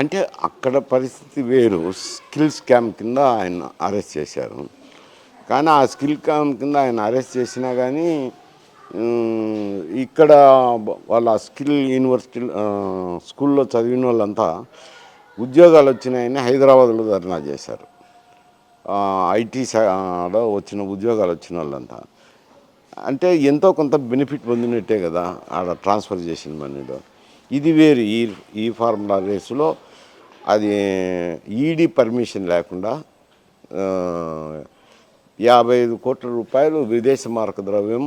అంటే అక్కడ పరిస్థితి వేరు. స్కిల్ స్కామ్ కింద ఆయన అరెస్ట్ చేశారు. కానీ ఆ స్కిల్ స్కామ్ కింద ఆయన అరెస్ట్ చేసినా కానీ ఇక్కడ వాళ్ళ స్కిల్ యూనివర్సిటీ స్కూల్లో చదివిన వాళ్ళంతా ఉద్యోగాలు వచ్చినాయని హైదరాబాద్లో ధర్నా చేశారు. ఐటీ లో వచ్చిన ఉద్యోగాలు వచ్చిన వాళ్ళంతా. అంటే ఎంతో కొంత బెనిఫిట్ పొందినట్టే కదా ఆడ ట్రాన్స్ఫర్ చేసిన మనీలో. ఇది వేరు. ఈ ఈ ఫార్ములా రేసులో అది ఈడీ పర్మిషన్ లేకుండా యాభై ఐదు కోట్ల రూపాయలు విదేశ మార్క ద్రవ్యం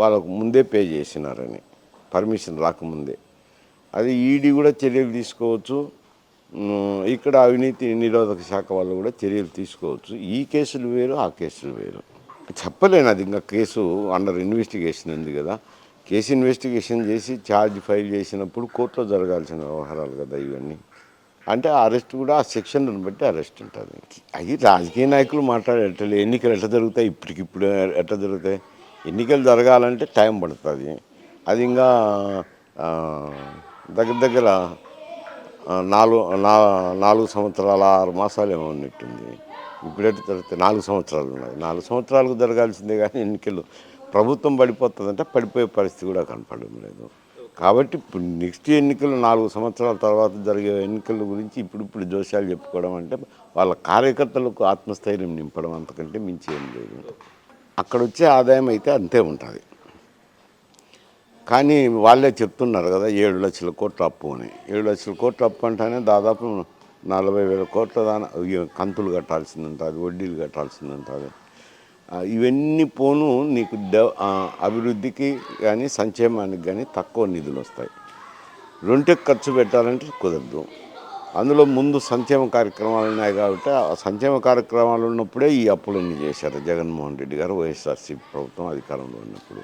వాళ్ళకు ముందే పే చేసినారని పర్మిషన్ రాకముందే. అది ఈడీ కూడా చర్యలు తీసుకోవచ్చు. ఇక్కడ అవినీతి నిరోధక శాఖ వాళ్ళు కూడా చర్యలు తీసుకోవచ్చు. ఈ కేసులు వేరు ఆ కేసులు వేరు. చెప్పలేను అది ఇంకా కేసు అండర్ ఇన్వెస్టిగేషన్ ఉంది కదా. కేసు ఇన్వెస్టిగేషన్ చేసి ఛార్జ్ ఫైల్ చేసినప్పుడు కోర్టులో జరగాల్సిన వ్యవహారాలు కదా ఇవన్నీ. అంటే అరెస్ట్ కూడా ఆ సెక్షన్లను బట్టి అరెస్ట్ ఉంటుంది. అవి రాజకీయ నాయకులు మాట్లాడేటట్లు ఎన్నికలు ఎట్లా జరుగుతాయి ఇప్పటికిప్పుడు ఎట్లా జరుగుతాయి? ఎన్నికలు జరగాలంటే టైం పడుతుంది. అది ఇంకా దగ్గర దగ్గర నాలుగు నా నాలుగు సంవత్సరాల ఆరు మాసాలు ఏమో ఉన్నట్టుంది. ఇప్పుడైతే జరుగుతాయి? నాలుగు సంవత్సరాలు ఉన్నాయి. నాలుగు సంవత్సరాలకు జరగాల్సిందే కానీ ఎన్నికలు ప్రభుత్వం పడిపోతుందంటే పడిపోయే పరిస్థితి కూడా కనపడడం లేదు. కాబట్టి ఇప్పుడు నెక్స్ట్ ఎన్నికలు నాలుగు సంవత్సరాల తర్వాత జరిగే ఎన్నికల గురించి ఇప్పుడు ఇప్పుడు జోస్యాలు చెప్పుకోవడం అంటే వాళ్ళ కార్యకర్తలకు ఆత్మస్థైర్యం నింపడం అంతకంటే మించి ఏం లేదు. అక్కడ వచ్చే ఆదాయం అయితే అంతే ఉంటుంది. కానీ వాళ్ళే చెప్తున్నారు కదా ఏడు లక్షల కోట్ల అప్పు అని. ఏడు లక్షల కోట్ల అప్పు అంటేనే దాదాపు నలభై వేల కోట్ల దాని కంతులు కట్టాల్సింది ఉంటుంది వడ్డీలు కట్టాల్సింది ఉంటుంది ఇవన్నీ పోను నీకు అభివృద్ధికి కానీ సంక్షేమానికి కానీ తక్కువ నిధులు వస్తాయి. రెండుకి ఖర్చు పెట్టాలంటే కుదరదు. అందులో ముందు సంక్షేమ కార్యక్రమాలు ఉన్నాయి కాబట్టి ఆ సంక్షేమ కార్యక్రమాలు ఉన్నప్పుడే ఈ అప్పులన్నీ చేశారు జగన్మోహన్ రెడ్డి గారు వైఎస్ఆర్సీపీ ప్రభుత్వం అధికారంలో ఉన్నప్పుడు.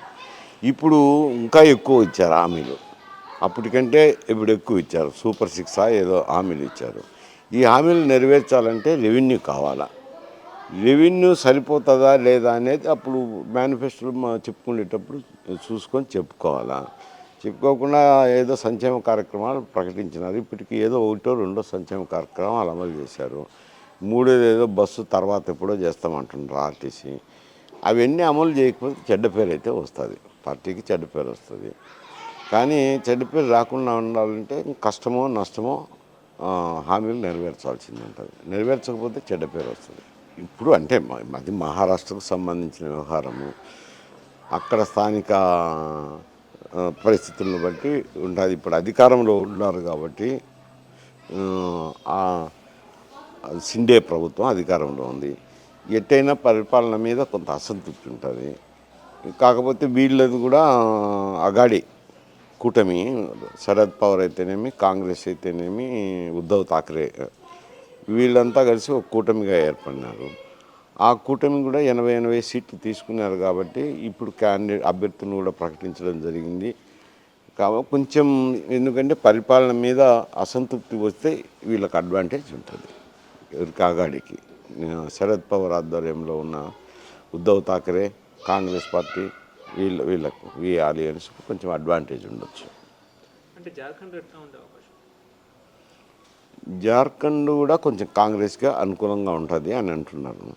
ఇప్పుడు ఇంకా ఎక్కువ ఇచ్చారు హామీలు. అప్పటికంటే ఇప్పుడు ఎక్కువ ఇచ్చారు. సూపర్ సిక్స్ ఏదో హామీలు ఇచ్చారు. ఈ హామీలు నెరవేర్చాలంటే రెవెన్యూ కావాలా? రెవెన్యూ సరిపోతుందా లేదా అనేది అప్పుడు మేనిఫెస్టోలో చెప్పుకునేటప్పుడు చూసుకొని చెప్పుకోవాలా. చెప్పుకోకుండా ఏదో సంక్షేమ కార్యక్రమాలు ప్రకటించినారు. ఇప్పటికి ఏదో ఒకటో రెండో సంక్షేమ కార్యక్రమాలు అమలు చేశారు. మూడోది ఏదో బస్సు తర్వాత ఎప్పుడో చేస్తామంటున్నారు ఆర్టీసీ. అవన్నీ అమలు చేయకపోతే చెడ్డ పేరు అయితే వస్తుంది. పార్టీకి చెడ్డ పేరు వస్తుంది. కానీ చెడ్డ పేరు రాకుండా ఉండాలంటే కష్టమో నష్టమో హామీలు నెరవేర్చాల్సింది ఉంటుంది నెరవేర్చకపోతే చెడ్డ పేరు వస్తుంది. ఇప్పుడు అంటే అది మహారాష్ట్రకు సంబంధించిన వ్యవహారము. అక్కడ స్థానిక పరిస్థితులను బట్టి ఉంటుంది. ఇప్పుడు అధికారంలో ఉన్నారు కాబట్టి సిండే ప్రభుత్వం అధికారంలో ఉంది. ఎట్టయినా పరిపాలన మీద కొంత అసంతృప్తి ఉంటుంది. కాకపోతే వీళ్ళది కూడా అగాడి కూటమి శరద్ పవర్ అయితేనేమి కాంగ్రెస్ అయితేనేమి ఉద్ధవ్ ఠాక్రే వీళ్ళంతా కలిసి ఒక కూటమిగా ఏర్పడినారు. ఆ కూటమి కూడా ఎనభై ఎనభై సీట్లు తీసుకున్నారు కాబట్టి ఇప్పుడు క్యాండిడేట్ అభ్యర్థులను కూడా ప్రకటించడం జరిగింది. కాబట్టి కొంచెం ఎందుకంటే పరిపాలన మీద అసంతృప్తి వస్తే వీళ్ళకి అడ్వాంటేజ్ ఉంటుంది. కాగాడికి. శరద్ పవార్ ఆధ్వర్యంలో ఉన్న ఉద్ధవ్ థాకరే కాంగ్రెస్ పార్టీ వీళ్ళ వీళ్ళకు ఈ ఆలియన్స్ కొంచెం అడ్వాంటేజ్ ఉండొచ్చు. అంటే జార్ఖండ్ ఎట్లా ఉండే అవకాశం జార్ఖండ్ కూడా కొంచెం కాంగ్రెస్గా అనుకూలంగా ఉంటుంది అని అంటున్నారు.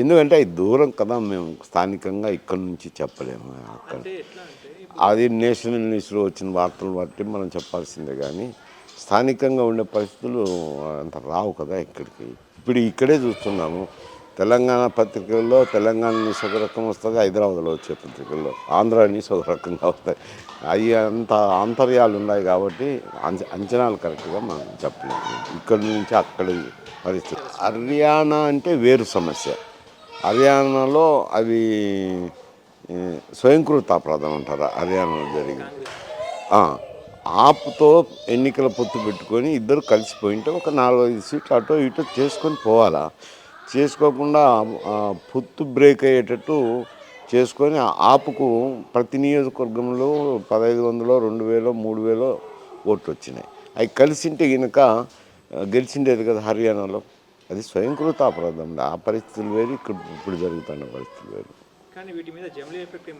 ఎందుకంటే అది దూరం కదా మేము స్థానికంగా ఇక్కడ నుంచి చెప్పలేము అక్కడ. అది నేషనల్ న్యూస్లో వచ్చిన వార్తలు బట్టి మనం చెప్పాల్సిందే కానీ స్థానికంగా ఉండే పరిస్థితులు అంత రావు కదా ఇక్కడికి ఇప్పుడు ఇక్కడే చూస్తున్నాము. తెలంగాణ పత్రికల్లో తెలంగాణ న్యూస్ ఒక రకం వస్తుంది హైదరాబాద్లో వచ్చే పత్రికల్లో. ఆంధ్ర న్యూస్ ఒక రకంగా వస్తాయి. అవి అంత ఆంతర్యాలు ఉన్నాయి కాబట్టి అంచ- అంచనాలు కరెక్ట్గా మనం చెప్పలేము ఇక్కడి నుంచి అక్కడి పరిస్థితి. హర్యానా అంటే వేరు సమస్య. హర్యానాలో అవి స్వయంకృత అపరాధం అంటారు? హర్యానాలో జరిగింది. ఆప్తో ఆపుతో ఎన్నికల పొత్తు పెట్టుకొని ఇద్దరు కలిసిపోయింటే ఒక నాలుగైదు సీట్లు అటో ఇటో చేసుకొని పోవాలా? చేసుకోకుండా పొత్తు బ్రేక్ అయ్యేటట్టు చేసుకొని ఆపుకు ప్రతి నియోజకవర్గంలో పదహైదు వందలు రెండు వేలు మూడు వేలు ఓట్లు వచ్చినాయి. అవి కలిసింటే కనుక గెలిచిండేది కదా హర్యానాలో. అది స్వయంకృత అపరాధం. ఆ పరిస్థితులు వేరు ఇక్కడ ఇప్పుడు జరుగుతున్న పరిస్థితులు వేరు. కానీ వీటి మీద జమ్లీ ఎఫెక్ట్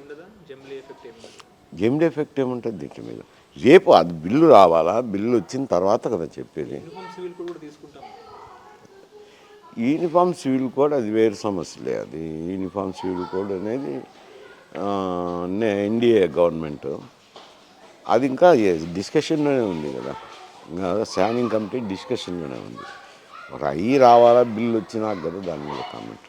జమ్లీ ఏముంటుంది దీంట్లో మీద? రేపు అది బిల్లు రావాలా? బిల్లు వచ్చిన తర్వాత కదా చెప్పేది. యూనిఫామ్ సివిల్ కోడ్ కూడా తీసుకుంటాం. యూనిఫామ్ సివిల్ కోడ్ అది వేరు సమస్యలే. అది యూనిఫామ్ సివిల్ కోడ్ అనేది ఎన్డీఏ గవర్నమెంట్. అది ఇంకా డిస్కషన్లోనే ఉంది కదా. ఇంకా స్టాండింగ్ కమిటీ డిస్కషన్లోనే ఉంది. ఒక అయ్యి రావాలా బిల్లు వచ్చినాక కదా దాని మీద కామెంట్.